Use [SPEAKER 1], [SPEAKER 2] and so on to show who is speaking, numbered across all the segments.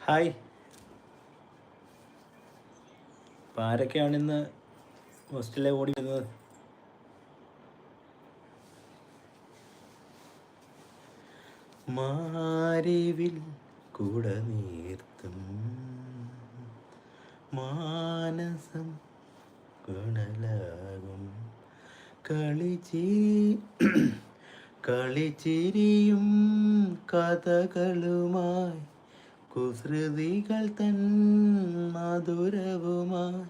[SPEAKER 1] Hi. അപ്പം ആരൊക്കെയാണ് ഇന്ന് ഹോസ്റ്റലിലെ ഓടി വരുന്നത്? മാരിവിൽ കൂടെ നീർത്തും മാനസം കുണലാകും കളിച്ചിരി കളിച്ചിരിയും കഥകളുമായി കുസൃതികൾ തൻ മധുരവുമായി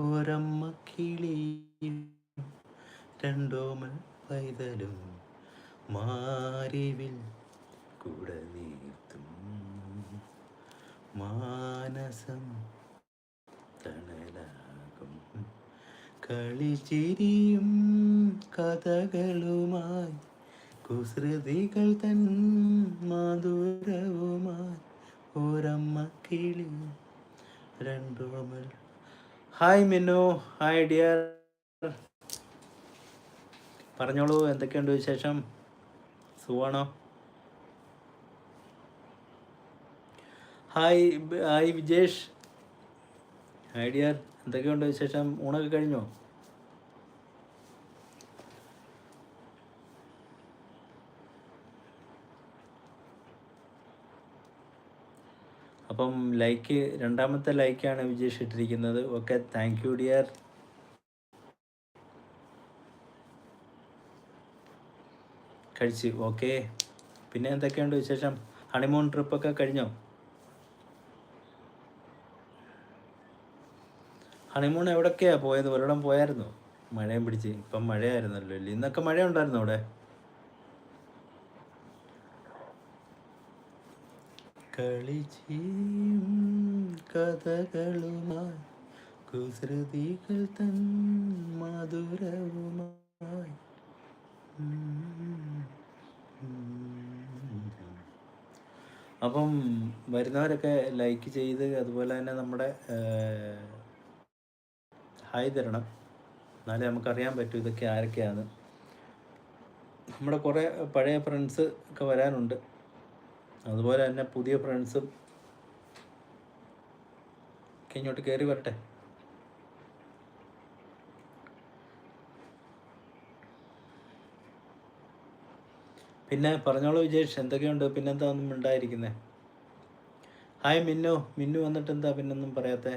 [SPEAKER 1] ഒരമ്മ കിളിയും രണ്ടോമൽ പൈതലും മാരിവിൽ കൂട നീർത്തും. മാനസം തണലാകും. കളിച്ചിരിയും കഥകളുമായി കുസൃതികൾ തൻ മധുരവുമായി ഒരമ്മ കിളി. രണ്ടോമൽ ഹായ് മിനു ഹായ് ഡിയർ പറഞ്ഞോളൂ എന്തൊക്കെയുണ്ട് വിശേഷം? സുഖമാണോ hi hi Vijesh. Hi dear എന്തൊക്കെയുണ്ട് വിശേഷം? ഊണൊക്കെ കഴിഞ്ഞോ? അപ്പം ലൈക്ക് രണ്ടാമത്തെ ലൈക്കാണ് വിജേഷ് ഇട്ടിരിക്കുന്നത് ഓക്കെ താങ്ക് യു ഡിയർ കഴിച്ചു ഓക്കെ. പിന്നെ എന്തൊക്കെയുണ്ട് വിശേഷം? ഹണിമൂൺ ട്രിപ്പൊക്കെ കഴിഞ്ഞോ? ഹണിമൂൺ എവിടൊക്കെയാ പോയത്? ഒരിടം പോയായിരുന്നു? മഴയും പിടിച്ച്. ഇപ്പം മഴയായിരുന്നല്ലോ ഇന്നൊക്കെ മഴ ഉണ്ടായിരുന്നോ അവിടെ? കളിച്ചിയും കഥകളുമായി. കുസൃതികൾ തൻ മധുരവുമായി. അപ്പം വരുന്നവരൊക്കെ ലൈക്ക് ചെയ്ത് അതുപോലെ തന്നെ നമ്മുടെ ഹായ് തരണം. എന്നാലേ നമുക്കറിയാൻ പറ്റൂ ഇതൊക്കെ ആരൊക്കെയാണ് നമ്മുടെ കുറേ പഴയ ഫ്രണ്ട്സ് ഒക്കെ വരാനുണ്ട്. അതുപോലെ തന്നെ പുതിയ ഫ്രണ്ട്സും ഇങ്ങോട്ട് കയറി വരട്ടെ. പിന്നെ പറഞ്ഞോളൂ വിജേഷ് എന്തൊക്കെയുണ്ട്? പിന്നെന്താ ഒന്നും ഉണ്ടായിരിക്കുന്നേ ഹായ് മിന്നു. മിന്നു വന്നിട്ട് എന്താ പിന്നൊന്നും പറയാത്തേ?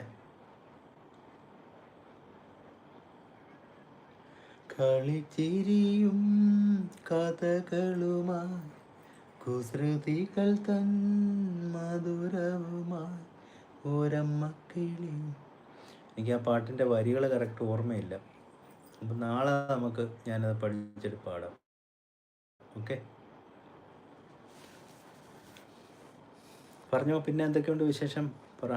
[SPEAKER 1] കളിച്ചിരിയും കഥകളുമായി കുസൃതികൾ തൻ മധുരവുമായി എനിക്ക് ആ പാട്ടിന്റെ വരികൾ കറക്റ്റ് ഓർമ്മയില്ല. അപ്പം നാളെ നമുക്ക് ഞാനത് പഠിച്ചിട്ട് പാടാം. ഓക്കെ പറഞ്ഞോ പിന്നെ എന്തൊക്കെയുണ്ട് വിശേഷം? പറ.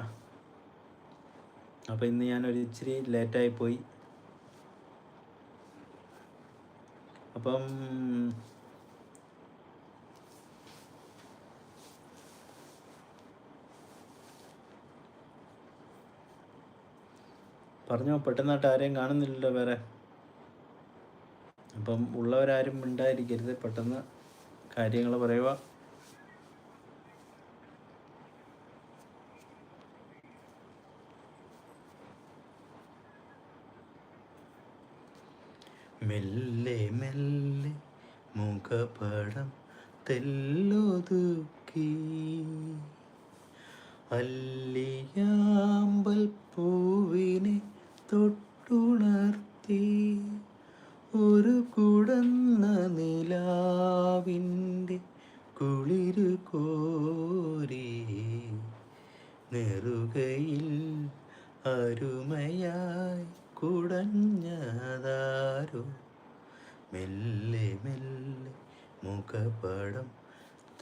[SPEAKER 1] അപ്പോൾ ഇന്ന് ഞാനൊരു ഇച്ചിരി ലേറ്റായി പോയി അപ്പം പറഞ്ഞോ പെട്ടെന്നായിട്ട് ആരെയും കാണുന്നില്ലല്ലോ വേറെ. അപ്പം ഉള്ളവരാരും മിണ്ടായിരിക്കരുത് പെട്ടെന്ന് കാര്യങ്ങൾ പറയുക. മെല്ലെ മെല്ലെ മുഖപടം തെല്ലൊതുക്കി. അല്ലിയാമ്പൽ പൂവിനെ തൊട്ടുണർത്തി ഒരു കുടന്ന നിലാവിന്റെ കുളിരു കോരി നെറുകയിൽ അരുമയായി കുടഞ്ഞതാരോ? മെല്ലെ മെല്ലെ മുഖപടം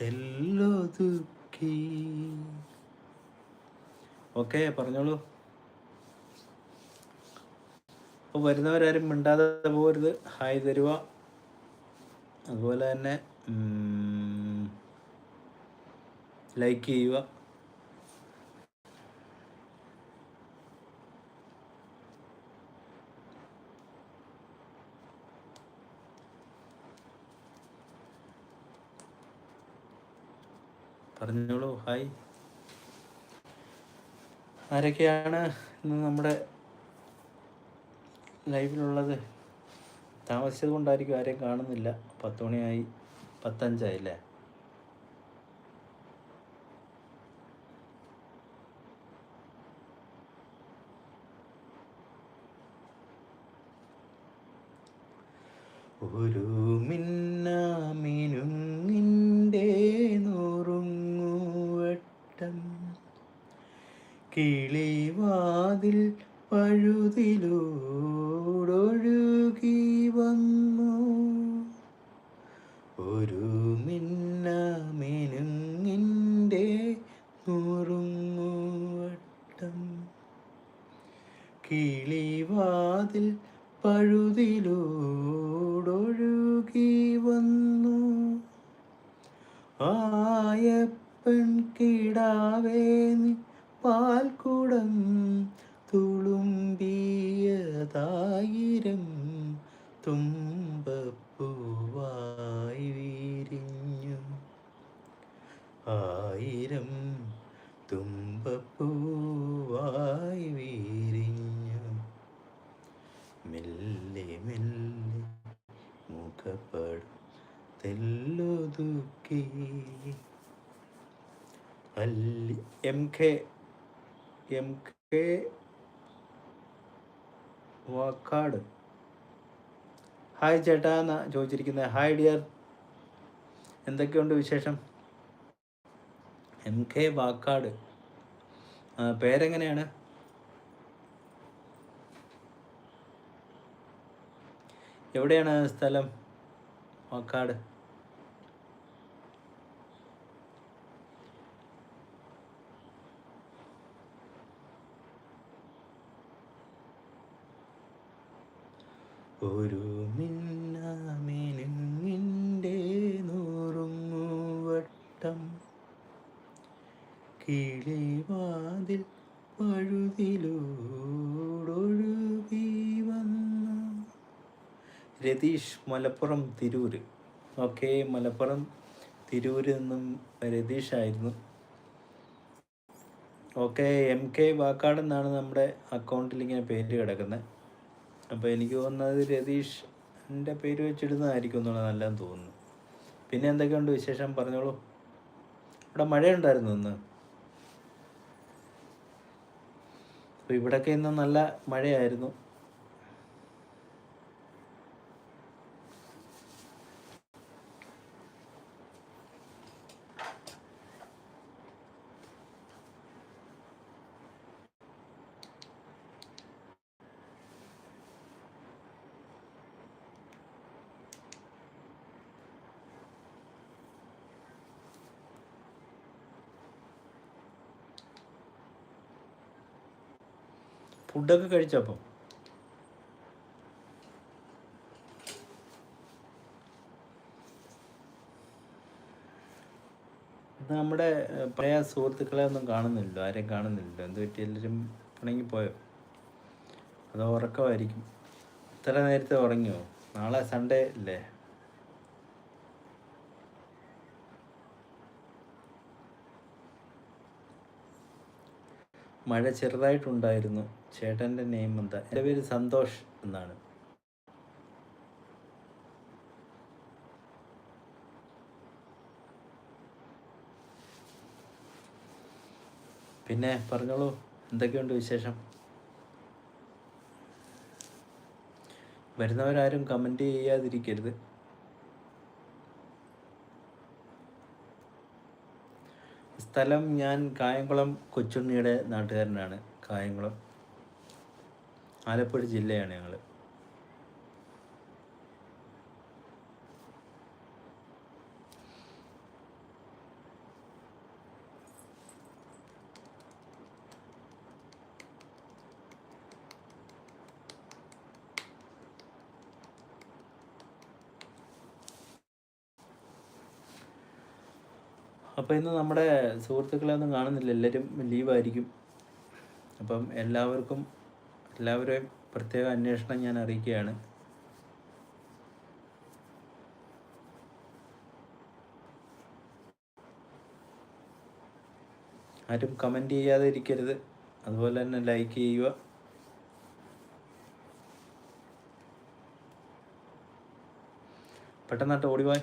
[SPEAKER 1] തെല്ലൊതുക്കി. ഓക്കെ പറഞ്ഞോളൂ. അപ്പോൾ വരുന്നവരാരും മിണ്ടാതെ പോകരുത് ഹായ് തരുക അതുപോലെ തന്നെ ലൈക്ക് ചെയ്യുക. പറഞ്ഞോളൂ ഹായ് ആരൊക്കെയാണ് ഇന്ന് നമ്മുടെ ലൈവിലുള്ളത്. താമസിച്ചത് കൊണ്ടായിരിക്കും ആരെയും കാണുന്നില്ല. പത്ത് മണിയായി. പത്തഞ്ചായില്ലേ? ഒരു മിന്നാമിനുങ്ങിന്റെ നുറുങ്ങുവട്ടം കിളിവാതിൽ പഴുതിലൂടൊഴുകി കിടാവേ നീ പാൽക്കുടം തുളുമ്പിയതായിരം തുമ്പപ്പൂവായി വിരിഞ്ഞു. ആയിരം തുമ്പപ്പൂവായി വിരിഞ്ഞു. മെല്ലെ മെല്ലെ മുഖപ്പെടും തെല്ലൊതുക്കി M K M K Vakkad. Hi ചേട്ടാ എന്നാ ചോദിച്ചിരിക്കുന്നത് ഹായ് ഡിയർ. എന്തൊക്കെയുണ്ട് വിശേഷം? M K Vakkad. പേരെങ്ങനെയാണ്? എവിടെയാണ് സ്ഥലം? വാക്കാട്. ഒരു മിന്നാമിനുങ്ങിന്റെ നൂറുങ്ങുവട്ടം കിളിവാതിൽ പഴുതിലൂടൊഴുകി വന്നു. രതീഷ് മലപ്പുറം തിരൂര്. ഓക്കെ മലപ്പുറം തിരൂരിൽ നിന്നും രതീഷായിരുന്നു ഓക്കെ എം കെ വാക്കാട് എന്നാണ് നമ്മുടെ അക്കൗണ്ടിൽ ഇങ്ങനെ പേര് കിടക്കുന്നത്. അപ്പോൾ എനിക്ക് തോന്നുന്നത് രതീഷ് എന്റെ പേര് വെച്ചിടുന്നതായിരിക്കും എന്നുള്ളത് നല്ലതെന്ന് തോന്നുന്നു. പിന്നെ എന്തൊക്കെയുണ്ട് വിശേഷം? പറഞ്ഞോളൂ. ഇവിടെ മഴയുണ്ടായിരുന്നു ഇന്ന്. അപ്പോൾ ഇവിടെയൊക്കെ ഇന്ന് നല്ല മഴയായിരുന്നു. ഫുഡൊക്കെ കഴിച്ചപ്പോൾ നമ്മുടെ പഴയ സുഹൃത്തുക്കളെ ഒന്നും കാണുന്നില്ല ആരെയും കാണുന്നില്ല എന്ത് പറ്റി? എല്ലാവരും പിണങ്ങിപ്പോയോ അതോ ഉറക്കമായിരിക്കും? ഇത്ര നേരത്തെ ഉറങ്ങിയോ? നാളെ സൺഡേ അല്ലേ? മഴ ചെറുതായിട്ടുണ്ടായിരുന്നു. ചേട്ടന്റെ നെയിം എന്താ? എന്റെ പേര് സന്തോഷ് എന്നാണ്. പിന്നെ പറഞ്ഞോളൂ എന്തൊക്കെയുണ്ട് വിശേഷം? വരുന്നവരാരും കമന്റ് ചെയ്യാതിരിക്കരുത്. സ്ഥലം ഞാൻ കായംകുളം കൊച്ചുണ്ണിയുടെ നാട്ടുകാരനാണ്. കായംകുളം. ആലപ്പുഴ ജില്ലയാണ് ഞങ്ങൾ അപ്പോൾ ഇന്ന് നമ്മുടെ സുഹൃത്തുക്കളെ ഒന്നും കാണുന്നില്ല എല്ലാവരും ലീവായിരിക്കും അപ്പം എല്ലാവർക്കും എല്ലാവരെയും പ്രത്യേക അന്വേഷണം ഞാൻ അറിയിക്കുകയാണ്. ആരും കമന്റ് ചെയ്യാതെ ഇരിക്കരുത്. അതുപോലെ തന്നെ ലൈക്ക് ചെയ്യുക. പെട്ടെന്നായിട്ട് ഓടിവായ്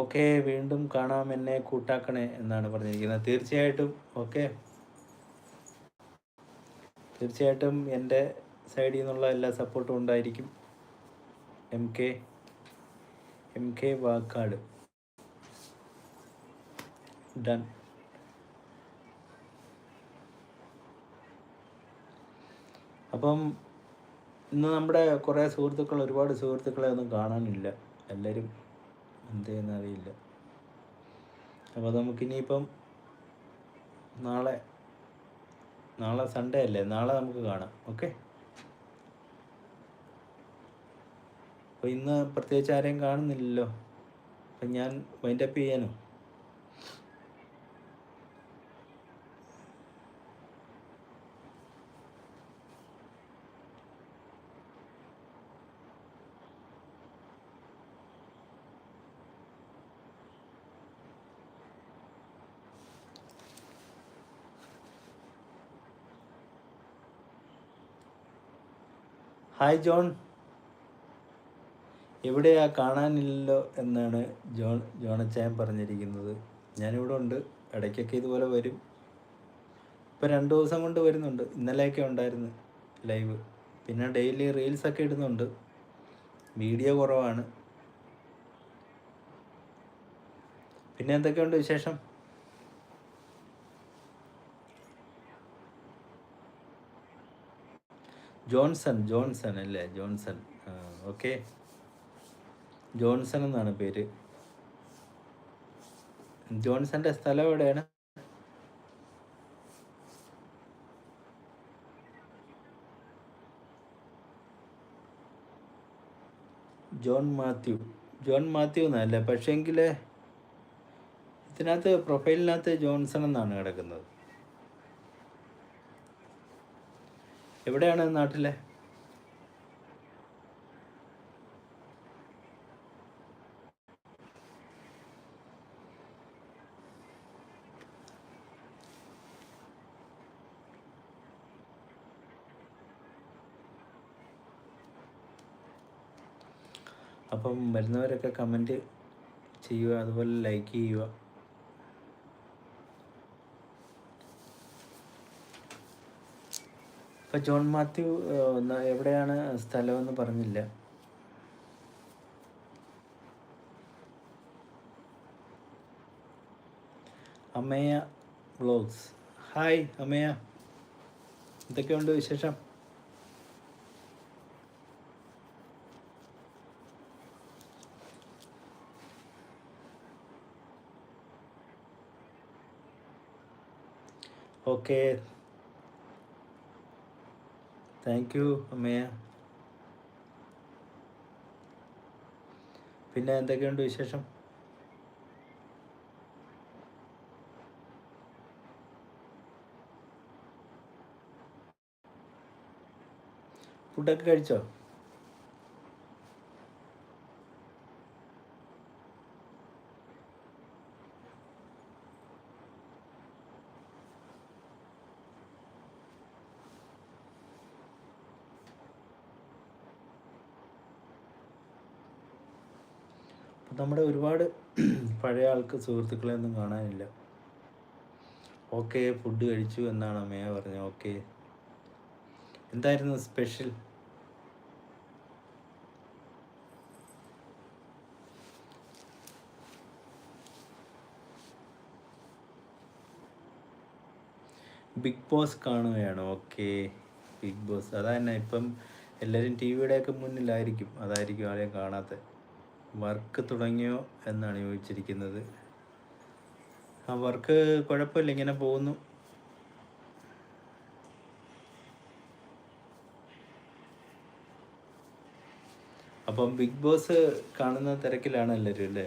[SPEAKER 1] ഓക്കെ വീണ്ടും കാണാം എന്നെ കൂട്ടാക്കണേ എന്നാണ് പറഞ്ഞിരിക്കുന്നത്. തീർച്ചയായിട്ടും ഓക്കെ. തീർച്ചയായിട്ടും എന്റെ സൈഡിൽ നിന്നുള്ള എല്ലാ സപ്പോർട്ടും ഉണ്ടായിരിക്കും. M K M K Vakkad. Done അപ്പം ഇന്ന് നമ്മുടെ കുറേ സുഹൃത്തുക്കൾ ഒരുപാട് സുഹൃത്തുക്കളെ ഒന്നും കാണാനില്ല. എല്ലാവരും എന്ത് അപ്പോൾ നമുക്ക് അപ്പോൾ നമുക്കിനിയിപ്പം നാളെ നാളെ സൺഡേ അല്ലേ? നാളെ നമുക്ക് കാണാം. ഓക്കെ അപ്പോൾ ഇന്ന് പ്രത്യേകിച്ച് ആരെയും കാണുന്നില്ലല്ലോ. അപ്പം ഞാൻ വൈൻഡപ്പ് ചെയ്യാനോ? ഹായ് ജോൺ എവിടെയാ കാണാനില്ലല്ലോ എന്നാണ് ജോൺ ജോണച്ചായൻ പറഞ്ഞിരിക്കുന്നത്. ഞാനിവിടെ ഉണ്ട്. ഇടയ്ക്കൊക്കെ ഇതുപോലെ വരും. ഇപ്പം രണ്ട് ദിവസം കൊണ്ട് വരുന്നുണ്ട്. ഇന്നലെയൊക്കെ ഉണ്ടായിരുന്നു ലൈവ്. പിന്നെ ഡെയിലി റീൽസൊക്കെ ഇടുന്നുണ്ട്. വീഡിയോ കുറവാണ്. പിന്നെ എന്തൊക്കെയുണ്ട് വിശേഷം? ജോൺസൺ ജോൺസൺ അല്ലേ? ജോൺസൺ. ഓക്കെ. ജോൺസൺ എന്നാണ് പേര്. ജോൺസന്റെ സ്ഥലം എവിടെയാണ്? ജോൺ മാത്യു. ജോൺ മാത്യു എന്നല്ല പക്ഷേങ്കിൽ ഇതിനകത്ത് പ്രൊഫൈലിനകത്ത് ജോൺസൺ എന്നാണ് കിടക്കുന്നത്. എവിടെയാണ് നാട്ടിലെ? അപ്പം വരുന്നവരൊക്കെ കമന്റ് ചെയ്യുക അതുപോലെ ലൈക്ക് ചെയ്യുക. ഇപ്പം ജോൺ മാത്യു എവിടെയാണ് സ്ഥലമെന്ന് പറഞ്ഞില്ല. അമ്മയ വ്ളോഗ്സ് ഹായ് അമ്മയ എന്തൊക്കെയുണ്ട് വിശേഷം? ഓക്കെ. താങ്ക് യു അമ്മയ പിന്നെ എന്തൊക്കെയുണ്ട് വിശേഷം? ഫുഡൊക്കെ കഴിച്ചോ? നമ്മുടെ ഒരുപാട് പഴയ ആൾക്ക് സുഹൃത്തുക്കളെ ഒന്നും കാണാനില്ല. ഓക്കെ ഫുഡ് കഴിച്ചു എന്നാണ് അമ്മയ പറഞ്ഞത്. ഓക്കെ. എന്തായിരുന്നു സ്പെഷ്യൽ ബിഗ് ബോസ് കാണുകയാണ്. ഓക്കെ. ബിഗ് ബോസ് അതന്നെ ഇപ്പം എല്ലാവരും ടി വിയുടെയൊക്കെ മുന്നിലായിരിക്കും. അതായിരിക്കും ആരെയും കാണാത്ത. വർക്ക് തുടങ്ങിയോ എന്നാണ് ചോദിച്ചിരിക്കുന്നത്. ആ വർക്ക് കുഴപ്പമില്ല ഇങ്ങനെ പോകുന്നു. അപ്പം ബിഗ് ബോസ് കാണുന്ന തിരക്കിലാണ് എല്ലാവരും അല്ലേ?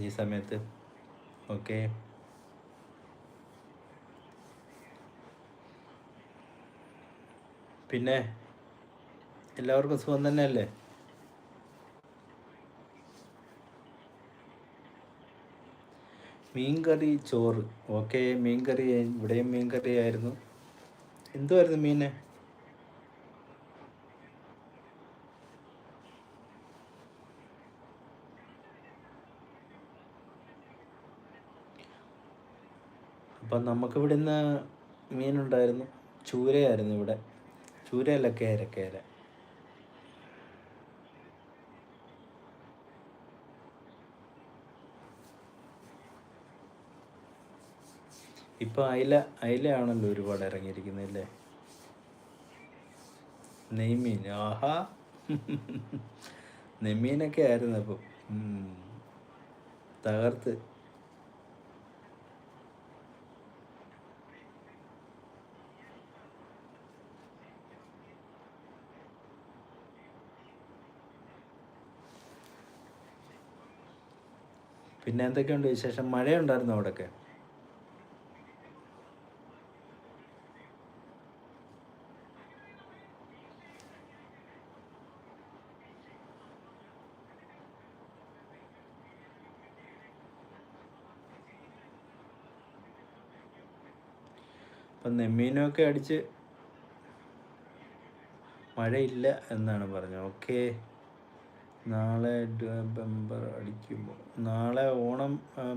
[SPEAKER 1] ഈ സമയത്ത്. ഓക്കെ. പിന്നെ എല്ലാവർക്കും സുഖം തന്നെയല്ലേ? മീൻകറി ചോറ്. ഓക്കെ മീൻകറി ഇവിടെയും മീൻകറി ആയിരുന്നു. എന്തുമായിരുന്നു മീന്? അപ്പം നമുക്ക് നിന്ന് മീനുണ്ടായിരുന്നു. ചൂരയായിരുന്നു ഇവിടെ. ചൂരയല്ല കേര കേര. ഇപ്പൊ അയില അയിലയാണല്ലോ ഒരുപാട് ഇറങ്ങിയിരിക്കുന്നത് നെയ്മീൻ ആഹാ. നെയ്മീനൊക്കെ ആയിരുന്നു അപ്പം. തകർത്ത്. പിന്നെ എന്തൊക്കെയുണ്ട് വിശേഷം? മഴയുണ്ടായിരുന്നു അവിടെയൊക്കെ അപ്പം നെമ്മീനൊക്കെ അടിച്ച് മഴയില്ല എന്നാണ് പറഞ്ഞത്. ഓക്കെ. നാളെ ബമ്പർ അടിക്കുമ്പോൾ നാളെ ഓണം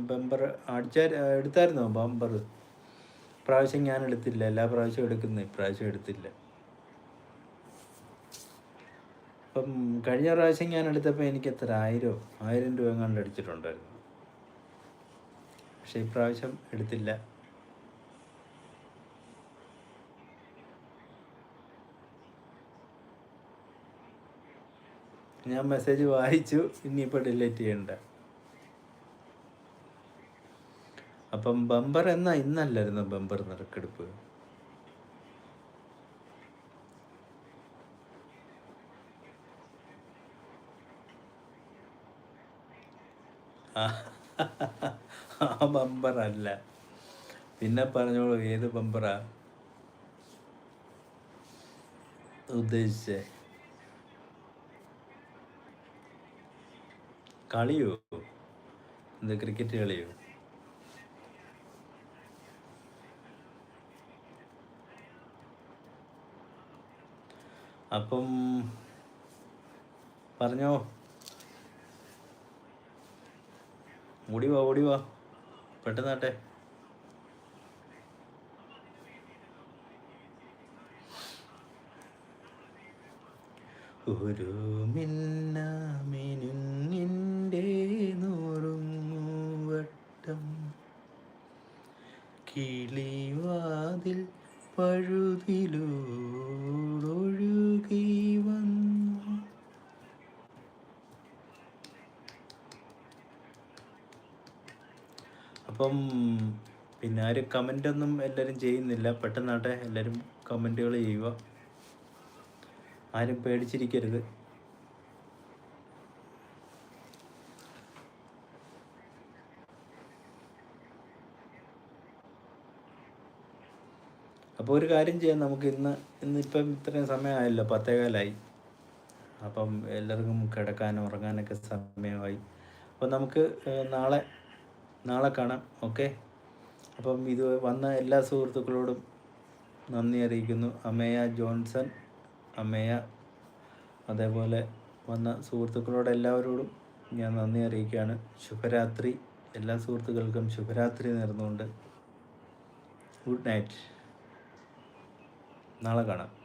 [SPEAKER 1] ബമ്പർ അടിച്ചാ എടുത്തായിരുന്നോ ബമ്പർ? പ്രാവശ്യം ഞാൻ എടുത്തില്ല. എല്ലാ പ്രാവശ്യവും എടുക്കുന്നു. ഇപ്രാവശ്യം എടുത്തില്ല. അപ്പം കഴിഞ്ഞ പ്രാവശ്യം ഞാൻ എടുത്തപ്പോൾ എനിക്ക് എത്ര? ആയിരം? ആയിരം രൂപ കണ്ടടിച്ചിട്ടുണ്ടായിരുന്നു പക്ഷേ ഇപ്രാവശ്യം എടുത്തില്ല. ഞാൻ മെസ്സേജ് വായിച്ചു ഇനിയിപ്പോൾ ഡിലീറ്റ് ചെയ്യണ്ട. അപ്പം ബമ്പർ എന്നാ ഇന്നല്ലായിരുന്നു ബമ്പർ നറുക്കെടുപ്പ്? ആ ബമ്പർ അല്ല. പിന്നെ പറഞ്ഞോളൂ ഏത് ബമ്പറാ ഉദ്ദേശിച്ചേ. കളിയോ? എന്ത് ക്രിക്കറ്റ് കളിയോ? അപ്പം പറഞ്ഞോ. ഓടിവാ ഓടിവാ പെട്ടെന്നാട്ടെ ഒരു മിന്നാമിനുന്നിന്റെ കിളിവാതിൽ പഴുതിലൂടൊഴുകി വന്നു. അപ്പം പിന്നെ ആരും കമന്റൊന്നും എല്ലാവരും ചെയ്യുന്നില്ല. പെട്ടെന്നാട്ടെ എല്ലാവരും കമന്റുകൾ ചെയ്യുക. ആരും പേടിച്ചിരിക്കരുത്. അപ്പോൾ ഒരു കാര്യം ചെയ്യാം നമുക്ക് ഇന്ന് ഇന്നിപ്പം ഇത്രയും സമയമായല്ലോ പത്തേകാലായി. അപ്പം എല്ലാവർക്കും കിടക്കാനും ഉറങ്ങാനൊക്കെ സമയമായി. അപ്പം നമുക്ക് നാളെ നാളെ കാണാം ഓക്കെ? അപ്പം ഇത് വന്ന എല്ലാ സുഹൃത്തുക്കളോടും നന്ദി അറിയിക്കുന്നു. അമേയ ജോൺസൺ അമ്മയ അതേപോലെ വന്ന സുഹൃത്തുക്കളോട് എല്ലാവരോടും ഞാൻ നന്ദി അറിയിക്കുകയാണ്. ശുഭരാത്രി. എല്ലാ സുഹൃത്തുക്കൾക്കും ശുഭരാത്രി നേർന്നുകൊണ്ട്. Good night. നാളെ കാണാം.